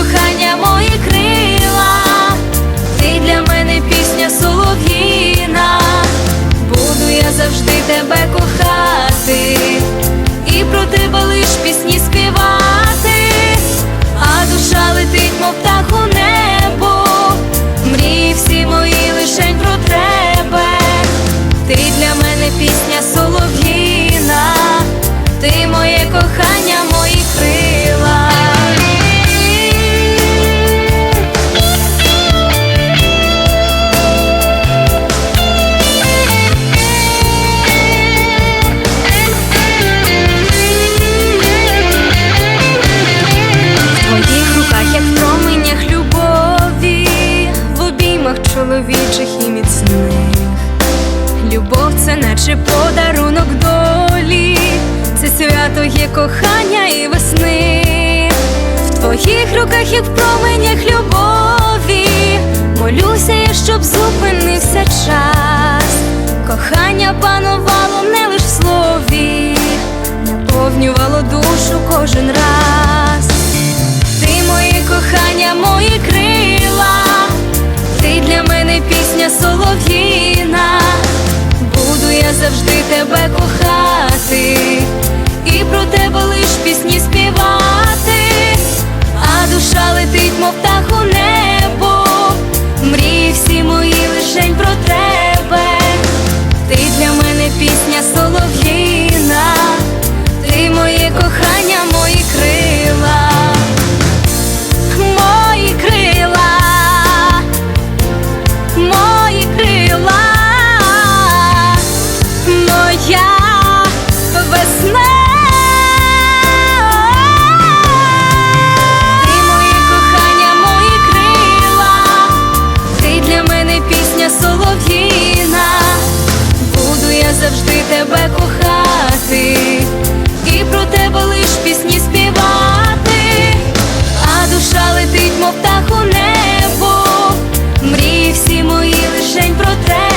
Кохання, мої крила, ти для мене пісня солов'їна. Буду я завжди тебе кохати, і про тебе подарунок долі, це свято є кохання і весни. В твоїх руках, як в променях любові, молюся я, щоб зупинився час. Кохання панувало не лиш в слові, наповнювало душу кожен раз. Ти моє кохання, мої крила, ти для мене пісня солов'їна. Тебе мої про тебе.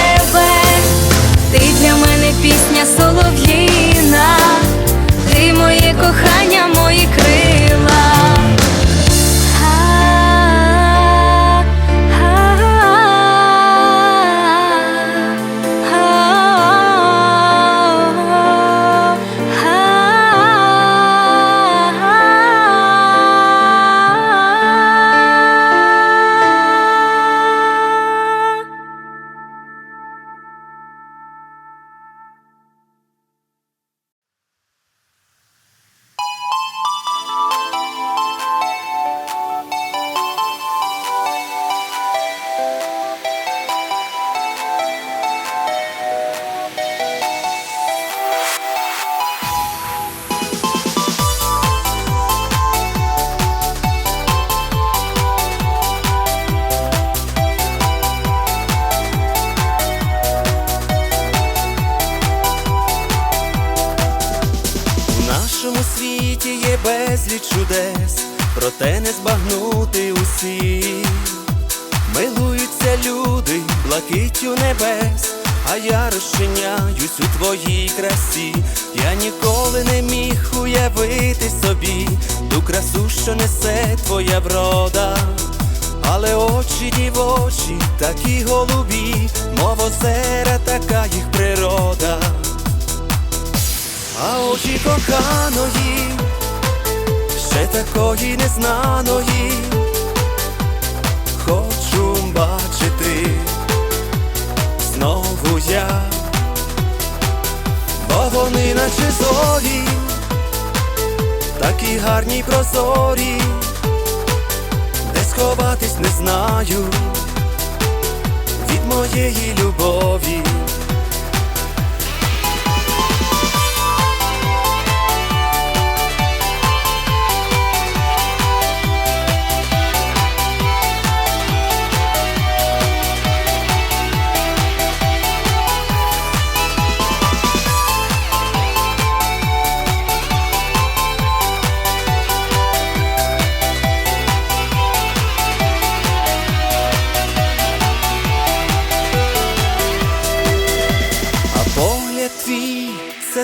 Чудес, проте не збагнути усі. Милуються люди блакиттю небес, а я розчиняюсь у твоїй красі. Я ніколи не міг уявити собі ту красу, що несе твоя врода. Але очі дівочі, такі голубі, мов озера, така їх природа. А очі коханої, такої незнаної, хочу бачити. Знову я, бо вони наче зорі, такі гарні прозорі, де сховатись не знаю. Від моєї любові.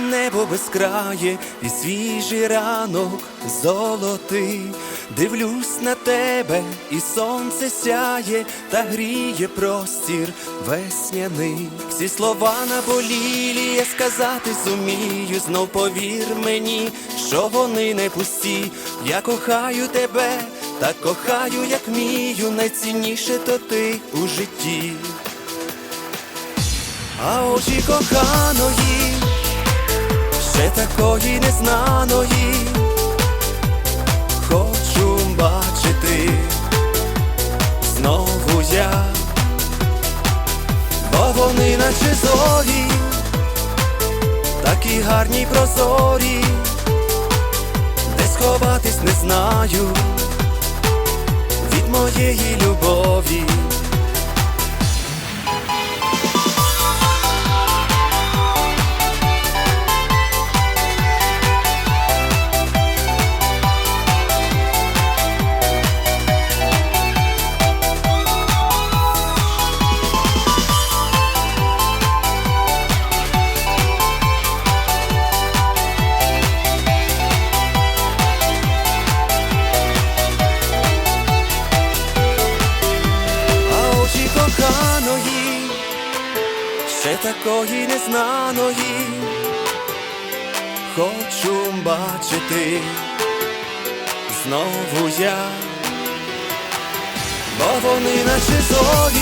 Небо безкрає, і свіжий ранок золотий. Дивлюсь на тебе, і сонце сяє, та гріє простір весняний. Всі слова наболілі, я сказати зумію, знов повір мені, що вони не пусті. Я кохаю тебе, та кохаю, як мію, найцінніше то ти у житті. А очі коханої, ще такої незнаної, хочу бачити. Знову я, бо вони наче зорі, такі гарні прозорі, де сховатись не знаю. Від моєї любові. Такої незнаної, хочу бачити знову я, бо вони наче зорі,